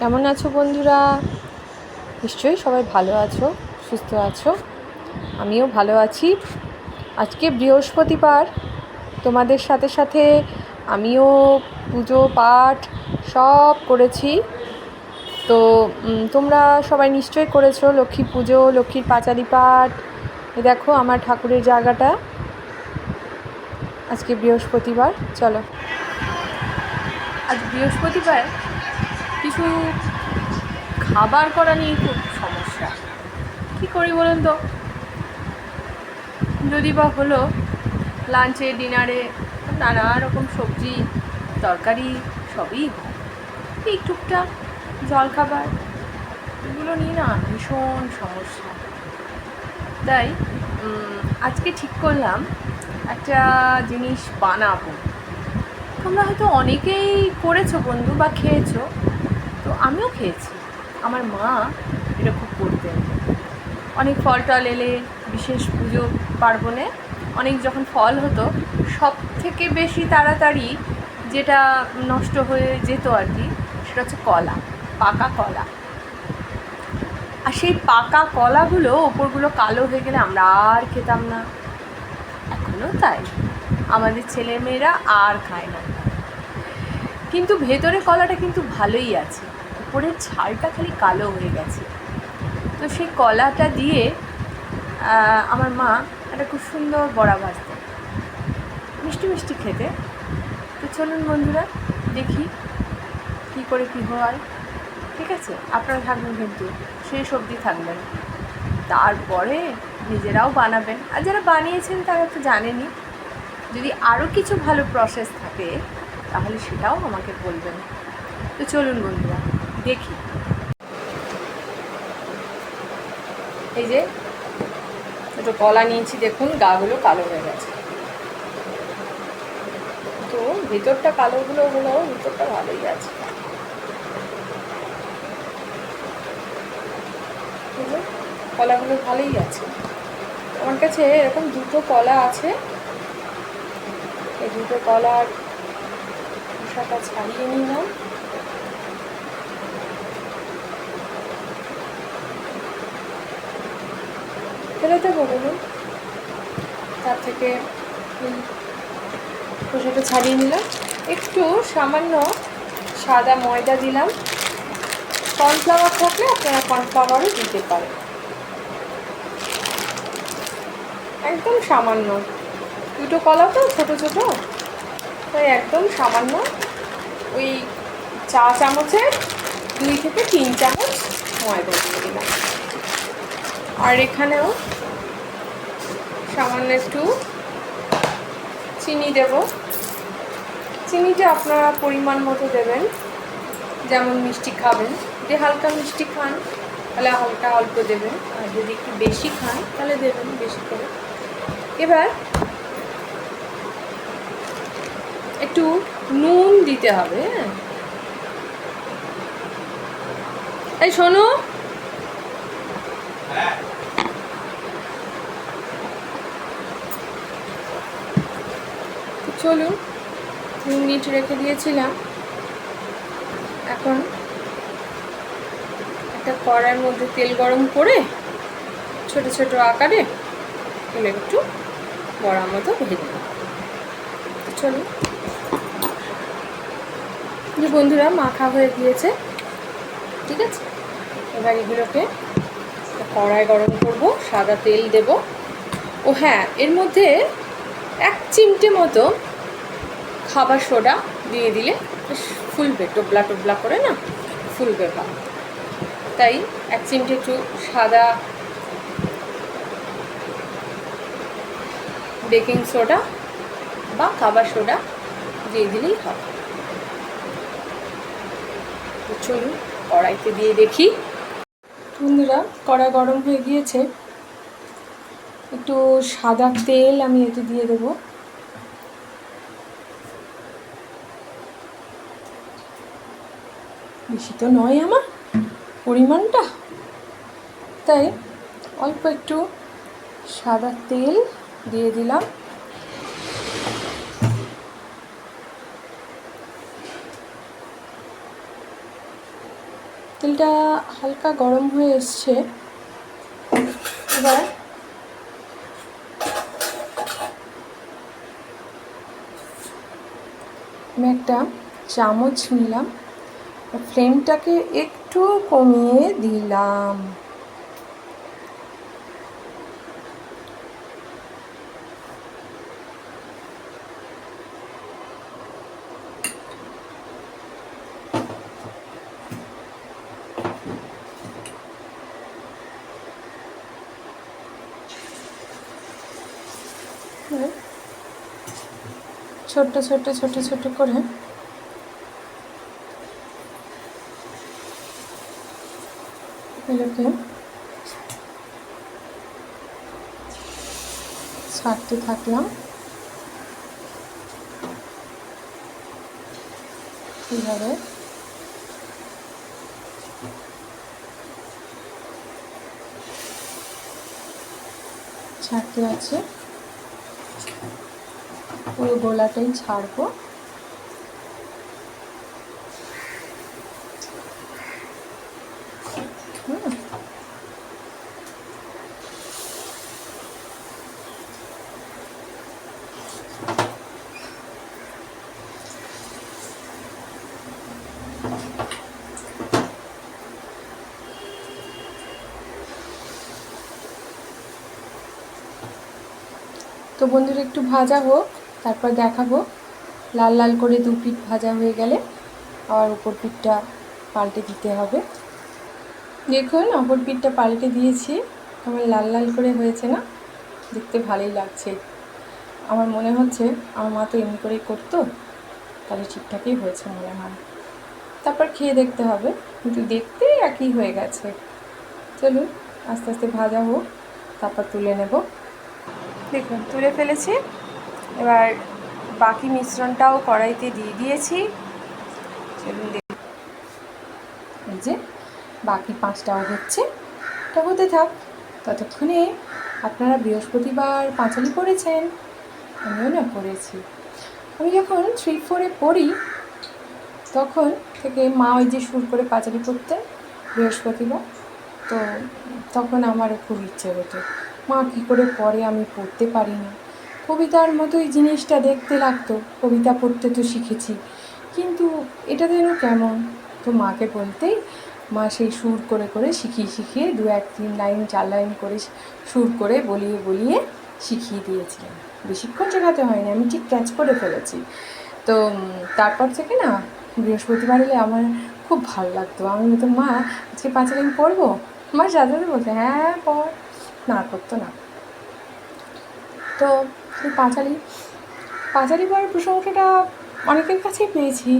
কেমন আছো বন্ধুরা? নিশ্চয়ই সবাই ভালো আছো, সুস্থ আছো। আমিও ভালো আছি। আজকে বৃহস্পতিবার। তোমাদের সাথে সাথে আমিও পুজো, পাঠ সব করেছি। তো তোমরা সবাই নিশ্চয়ই করেছ লক্ষ্মী পুজো, লক্ষ্মীর পাঁচালি পাঠ। এ দেখো আমার ঠাকুরের জায়গাটা। আজকে বৃহস্পতিবার, চলো। আজ বৃহস্পতিবার কিছু খাবার করা নিয়ে খুব সমস্যা। কী করি বলুন তো? যদি বা হলো লাঞ্চে ডিনারে নানা রকম সবজি, তরকারি, সবই এই টুকটাক জলখাবার এগুলো নিয়ে না ভীষণ সমস্যা। তাই আজকে ঠিক করলাম একটা জিনিস বানাবো। তোমরা হয়তো অনেকেই করেছ বন্ধু বা খেয়েছো। তো আমিও খেয়েছি। আমার মা এটা খুব করতেন। অনেক ফল টল এলে, বিশেষ পুজো পার্বণে অনেক যখন ফল হতো সব থেকে বেশি তাড়াতাড়ি যেটা নষ্ট হয়ে যেত আর কি, সেটা হচ্ছে কলা, পাকা কলা। আর সেই পাকা কলাগুলো ওপরগুলো কালো হয়ে গেলে আমরা আর খেতাম না। এখনও তাই। আমাদের ছেলেমেয়েরা আর খায় না। কিন্তু ভেতরে কলাটা কিন্তু ভালোই আছে। উপরের ছালটা খালি কালো হয়ে গেছে। তো সেই কলাটা দিয়ে আমার মা একটা খুব সুন্দর বড়া ভাজতেন মিষ্টি মিষ্টি খেতে। তো চলুন বন্ধুরা, দেখি কী করে কী হয়। ঠিক আছে? আপনারা থাকবেন কিন্তু সেই সবজি থাকবেন। তারপরে নিজেরাও বানাবেন। আর যারা বানিয়েছেন তারা তো জানেনই, যদি আরও কিছু ভালো প্রসেস থাকে, তাহলে সেটাও আমাকে বলবেন। তো চলুন বন্ধুরা। দেখি। এই যে একটু কলা নিয়েছি, দেখুন, গাগুলো কালো হয়ে গেছে। তো ভিতরটা কালোগুলো হলো, ভিতরটা ভালোই আছে। কলাগুলো ভালোই আছে। আমার কাছে এরকম দুটো কলা আছে। এই দুটো কলার খোসাটা ছাড়িয়ে নিলাম। ফেলে দেবো বলুন তার থেকে খোসাটা ছাড়িয়ে নিলাম। একটু সামান্য সাদা ময়দা দিলাম। কর্নফ্লাওয়ার থাকলে আপনারা কর্নফ্লাওয়ারও দিতে পারেন। একদম সামান্য। দুটো কলা তো, ছোটো ছোটো। তাই একদম সামান্য ওই চা চামচের দুই থেকে তিন চামচ ময়দা দিয়ে দিলাম। আর এখানেও সামান্য একটু চিনি দেব। চিনিটা আপনারা পরিমাণ মতো দেবেন। যেমন মিষ্টি খাবেন। যদি হালকা মিষ্টি খান, তাহলে হালকা অল্প দেবেন। আর যদি একটু বেশি খান, তাহলে দেবেন বেশি করে। এবার একটু নুন দিতে হবে হ্যাঁ? এই শোনো। তো চলুন মিনিট রেখে দিয়েছিলাম। এখন একটা কড়াইয়ের মধ্যে তেল গরম করে ছোট ছোট আকারে এগুলো একটু বড়ার মতো ভেজে তো চলুন। যে বন্ধুরা, মাখা হয়ে গিয়েছে, ঠিক আছে? এবার এগুলোকে কড়াই গরম করব, সাদা তেল দেব। ও হ্যাঁ এর মধ্যে এক চিমটে মতো খাবার সোডা দিয়ে দিলে ফুলবে টোবলা টোবলা করে না? ফুলবে ভাব। তাই এক চিমটে একটু সাদা বেকিং সোডা বা খাবার সোডা দিয়ে দিলেই হবে। চলুন কড়াইতে দিয়ে দেখি। বন্ধুরা, কড়াই গরম হয়ে গিয়েছে। একটু সাদা তেল আমি এতে দিয়ে দেবো। বেশি তো নয় আমার পরিমাণটা। তাই অল্প একটু সাদা তেল দিয়ে দিলাম। তেলটা হালকা গরম হয়ে এসছে। এবার আমি একটা চামচ নিলাম। ফ্লেমটাকে একটু কমিয়ে দিলাম। ছোট্ট ছোট্ট ছোট ছোট করে এগুলোকে ছাড়তে থাকলাম। এইভাবে ছাড়তে আছে। পুরো গোলাটাই ছাড়বো। তো বন্ধুরা, একটু ভাজা হোক, তারপর দেখাবো। লাল লাল করে দু পিঠ ভাজা হয়ে গেলে আর উপর পিঠটা পাল্টে দিতে হবে। দেখুন, অপর পিঠটা পাল্টে দিয়েছি। আমার লাল লাল করে হয়েছে না? দেখতে ভালোই লাগছে। আমার মনে হচ্ছে আমার মা তো এমনি করেই করতো, তাহলে ঠিকঠাকই হয়েছে মনে হয়। তারপর খেয়ে দেখতে হবে, কিন্তু দেখতে একই হয়ে গেছে। চলুন, আস্তে আস্তে ভাজা হোক, তারপর তুলে নেব। দেখুন, তুলে ফেলেছি। এবার বাকি মিশ্রণটাও কড়াইতে দিয়ে দিয়েছি। চলুন দেখুন এই যে, বাকি পাঁচটাও হচ্ছে। এটা হতে থাক। ততক্ষণে আপনারা বৃহস্পতিবার পাঁচালি পড়েছেন। আমিও না পড়েছি। আমি যখন থ্রি ফোরে পড়ি, তখন থেকে মা ওই যে সুর করে পাঁচালি পড়তেন বৃহস্পতিবার, তো তখন আমারও খুব ইচ্ছে হতো। মা কী করে পড়ে আমি পড়তে পারি না কবিতার মতোই জিনিসটা দেখতে লাগতো, কবিতা পড়তে তো শিখেছি। কিন্তু এটা যেন কেমন? তো মাকে বলতেই মা সেই সুর করে করে শিখিয়ে শিখিয়ে দু এক তিন লাইন, চার লাইন করে সুর করে বলিয়ে বলিয়ে শিখিয়ে দিয়েছিলেন। বেশিক্ষণ শেখাতে হয়নি, আমি ঠিক ক্যাচ করে ফেলেছি। তো তারপর থেকে না বৃহস্পতিবার এলে আমার খুব ভালো লাগতো। আমি বলতাম, মা, আজকে পাঁচ লাইন পড়ব? মা সাথে বলতে হ্যাঁ পড়। না, করতো না। তো পাঁচালি পাঁচালি পড়ার প্রশংসাটা অনেকের কাছেই পেয়েছি।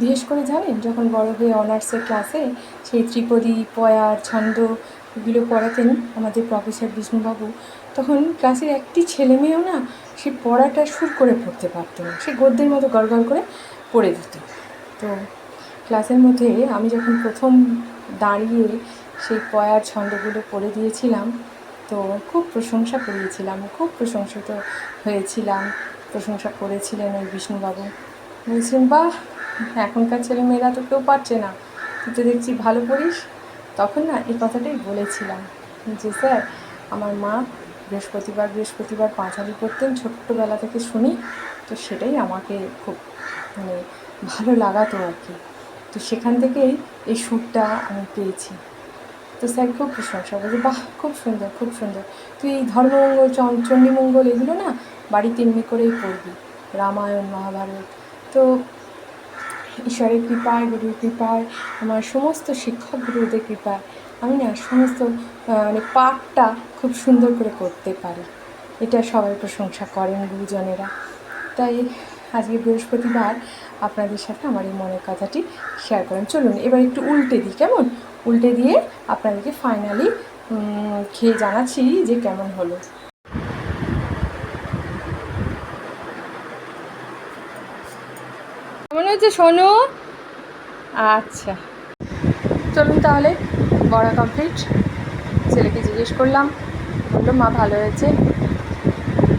বিশেষ করে জানেন, যখন বড় হয়ে অনার্সের ক্লাসে সেই ত্রিপদী, পয়ার, ছন্দ এগুলো পড়াতেন আমাদের প্রফেসর বিষ্ণুবাবু, তখন ক্লাসের একটি ছেলে মেয়েও না সে পড়াটা সুর করে পড়তে পারতো না। সে গদ্যের মতো গড়গড় করে পড়ে দিত। তো ক্লাসের মধ্যে আমি যখন প্রথম দাঁড়িয়ে সেই পয়ার, ছন্দগুলো পড়ে দিয়েছিলাম তো খুব প্রশংসা করিয়েছিলাম খুব প্রশংসিত হয়েছিলাম, প্রশংসা করেছিলেন ওই বিষ্ণুবাবু। বলছিলেন, বাহ, এখনকার ছেলেমেয়েরা তো কেউ পারছে না। তুই তো দেখছি ভালো পড়িস তখন না এই কথাটাই বলেছিলাম যে, স্যার, আমার মা বৃহস্পতিবার বৃহস্পতিবার পাঁচালি করতেন ছোট্টবেলা থেকে শুনি, তো সেটাই আমাকে খুব মানে ভালো লাগাতো আর কি। তো সেখান থেকেই এই সুরটা আমি পেয়েছি। তো স্যার, খুব প্রশংসা বলছে বাহ, খুব সুন্দর খুব সুন্দর। তুই এই ধর্মমঙ্গল চণ্ডীমঙ্গল এগুলো না বাড়িতে এমনি করেই পড়বি। রামায়ণ, মহাভারত। তো ঈশ্বরের কৃপায়, গুরুর কৃপায়, আমার সমস্ত শিক্ষক গুরুদের কৃপায় আমি না সমস্ত মানে পাঠটা খুব সুন্দর করে করতে পারি। এটা সবাই প্রশংসা করেন গুরুজনেরা। তাই আজকে বৃহস্পতিবার আপনাদের সাথে আমার এই মনের কথাটি শেয়ার করেন। চলুন, এবার একটু উল্টে দিই, কেমন? উল্টে দিয়ে আপনাদেরকে ফাইনালি খেয়ে জানাচ্ছি যে কেমন হলো। কেমন হয়েছে শোনো আচ্ছা। চলুন তাহলে বড়া কমপ্লিট ছেলেকে জিজ্ঞেস করলাম, বলল, মা, ভালো হয়েছে?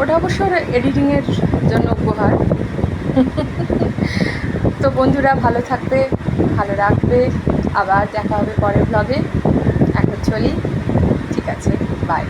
ওটা অবশ্য এডিটিংয়ের জন্য উপহার। তো বন্ধুরা, ভালো থাকবে, ভালো রাখবে। আবার দেখা হবে পরের ব্লগে এখন চলি। ঠিক আছে বাই